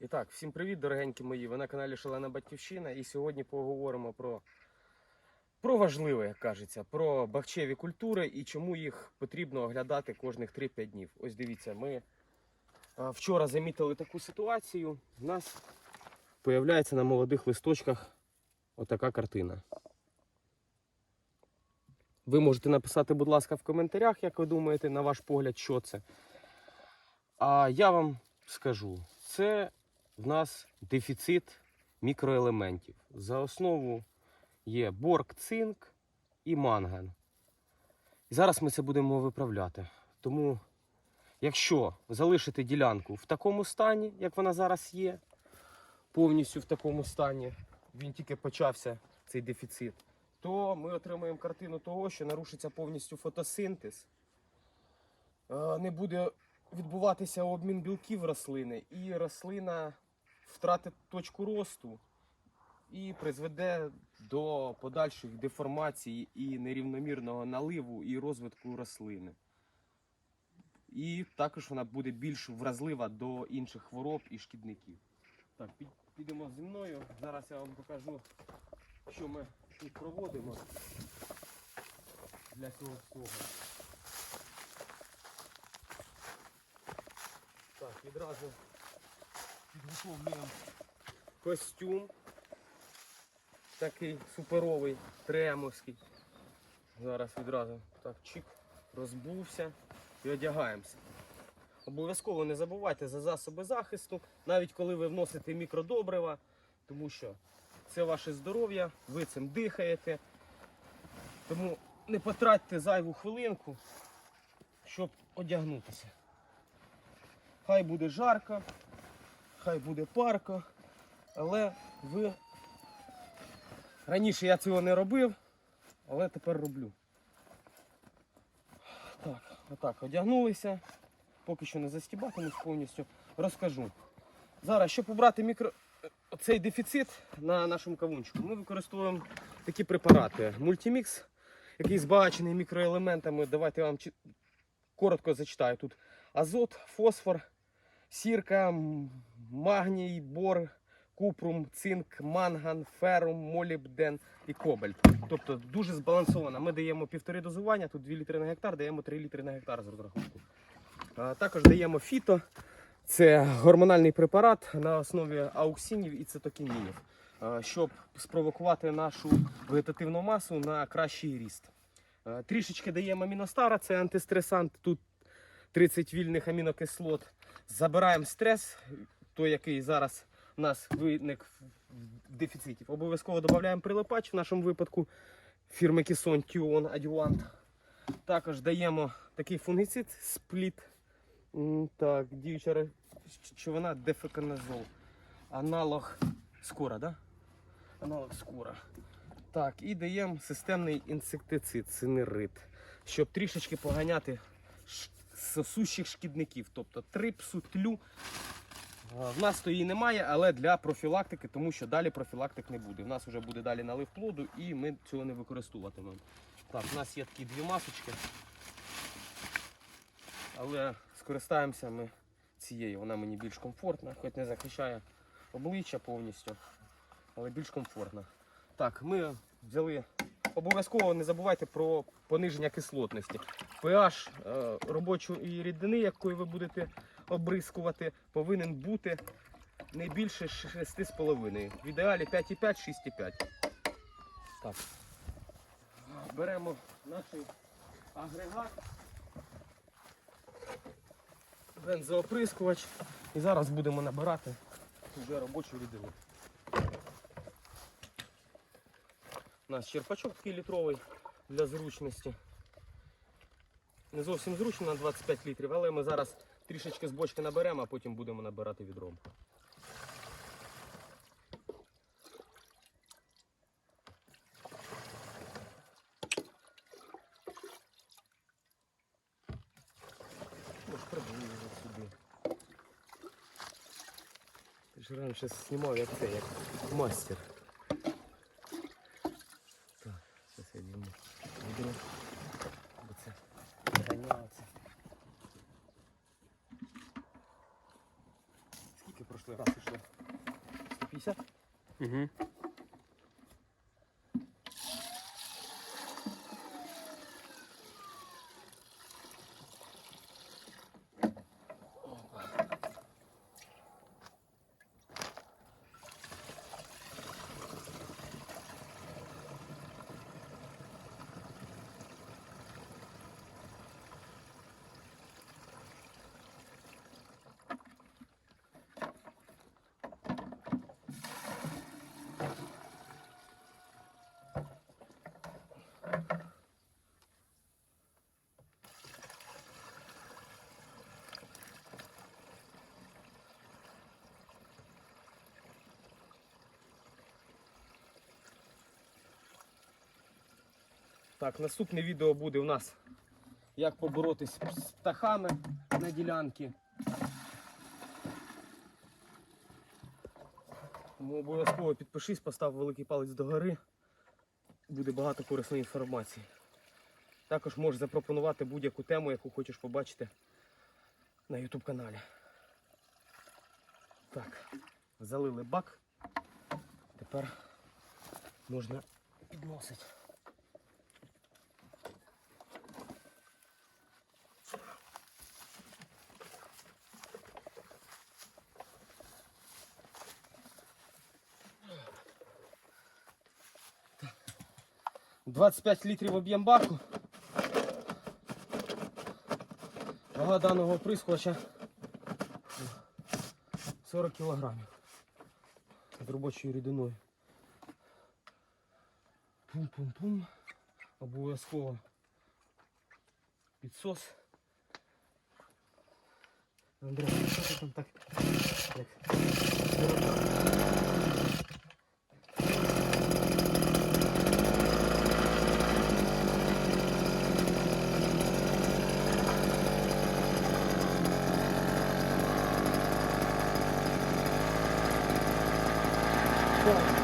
І так, всім привіт, дорогенькі мої. Ви на каналі Шалена Батьківщина. І сьогодні поговоримо про, про важливе, як кажеться, про бахчеві культури і чому їх потрібно оглядати кожних 3-5 днів. Ось дивіться, ми вчора замітили таку ситуацію. У нас появляється на молодих листочках отака картина. Ви можете написати, будь ласка, в коментарях, як ви думаєте, на ваш погляд, що це. А я вам скажу, це в нас дефіцит мікроелементів. За основу є борг, цинк і манган. І зараз ми це будемо виправляти. Тому, якщо залишити ділянку в такому стані, як вона зараз є, повністю в такому стані, він тільки почався цей дефіцит, то ми отримаємо картину того, що нарушиться повністю фотосинтез. Е, Не буде відбуватися обмін білків рослини, і рослина втратить точку росту і призведе до подальших деформацій і нерівномірного наливу і розвитку рослини. І також вона буде більш вразлива до інших хвороб і шкідників. Так, підемо зі мною. Зараз я вам покажу, що ми тут проводимо для цього всього. Так, відразу костюм. Такий суперовий, тремовський. Зараз відразу так чик, розбувся і одягаємося. Обов'язково не забувайте за засоби захисту, навіть коли ви вносите мікродобрива, тому що це ваше здоров'я, ви цим дихаєте. Тому не потратьте зайву хвилинку, щоб одягнутися. Хай буде жарко, хай буде парко, але ви. Раніше я цього не робив, але тепер роблю. Так, отак, одягнулися. Поки що не застібатимусь повністю. Розкажу. Зараз, щоб обрати мікро... цей дефіцит на нашому кавунчику, ми використовуємо такі препарати. Мультимікс, який збагачений мікроелементами. Давайте я вам коротко зачитаю. Тут азот, фосфор, сірка, магній, бор, купрум, цинк, манган, ферум, молібден і кобальт. Тобто дуже збалансовано. Ми даємо півтори дозування, тут 2 літри на гектар, даємо 3 літри на гектар з розрахунку. Також даємо фіто. Це гормональний препарат на основі ауксинів і цитокінінів, щоб спровокувати нашу вегетативну масу на кращий ріст. Трішечки даємо аміностара, це антистресант. Тут 30 вільних амінокислот. Забираємо стрес, той, який зараз у нас виник в дефіциті. Обов'язково додаємо прилипач в нашому випадку фірми Кісон Тіон Адюант. Також даємо такий фунгіцид спліт. Так, діюча речовина дефеканазол. Аналог скора, да? Аналог скора. Так, і даємо системний інсектицид, синерит, щоб трішечки поганяти сосущих шкідників, тобто трипсу, тлю. А, В нас то її немає, але для профілактики, тому що далі профілактик не буде. У нас вже буде далі налив плоду і ми цього не використовуватимемо. Так, у нас є такі дві масочки. Але скористаємося ми цією, вона мені більш комфортна, хоч не захищає обличчя повністю, але більш комфортна. Так, ми взяли. Обов'язково не забувайте про пониження кислотності. pH е, робочої рідини, якою ви будете обрискувати, повинен бути не більше 6,5. В ідеалі 5,5, 6,5. Так. Беремо наш агрегат, бензооприскувач і зараз будемо набирати вже робочу рідину. У нас черпачок такий літровий для зручності. Не зовсім зручно на 25 літрів, але ми зараз трішечки з бочки наберемо, а потім будемо набирати відром. Сюди. Раніше знімав як це, як мастер. Так, зараз я візьму відро. Бо це ганяється. Скільки прошлий раз йшло? 150? Угу. Так, наступне відео буде у нас як поборотись з птахами на ділянці. Тому обов'язково підпишись, постав великий палець догори. Буде багато корисної інформації. Також можеш запропонувати будь-яку тему, яку хочеш побачити на YouTube каналі. Так, залили бак. Тепер можна підносити. 25 літрів об'єм баку. Вага даного оприскувача 40 кілограмів з робочою рідиною. Пум-пум-пум. Обов'язково підсос. Андрій, що ти там так? Як? 课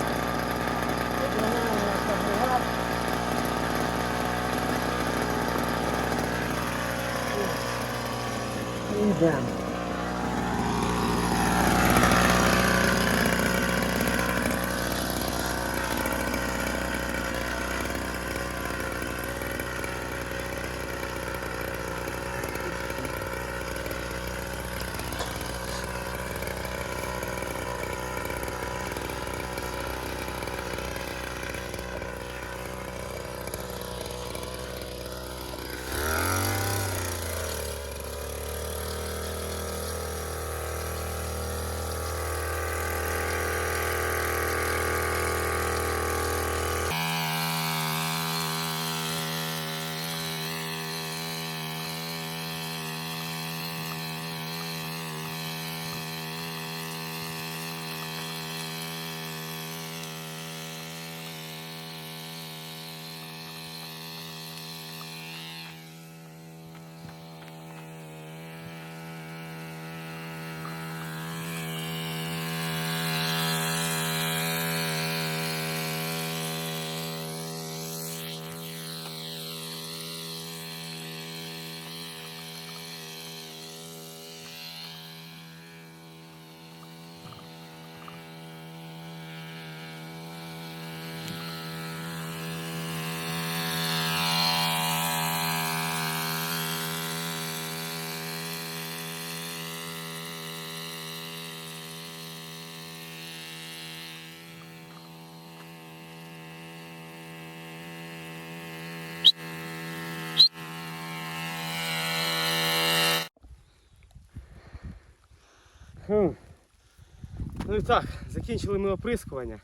Ну і так, закінчили ми оприскування.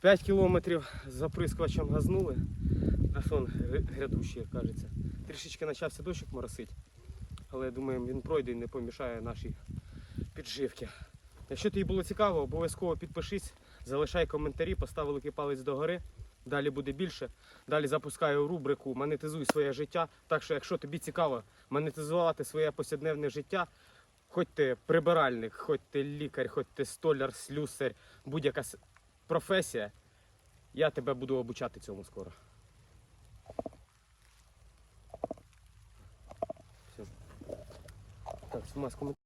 5 кілометрів з оприскувачем газнули. Сон грядущий, як кажеться. Трішечки почався дощик моросить, але думаємо він пройде і не помішає нашій підживки. Якщо тобі було цікаво, обов'язково підпишись, залишай коментарі, постав великий палець догори. Далі буде більше. Далі запускаю рубрику Монетизуй своє життя. Так що, якщо тобі цікаво монетизувати своє повсякденне життя, хоч ти прибиральник, хоч ти лікар, хоч ти столяр, слюсар, будь-яка професія, я тебе буду обучати цьому скоро. Все. Так, маску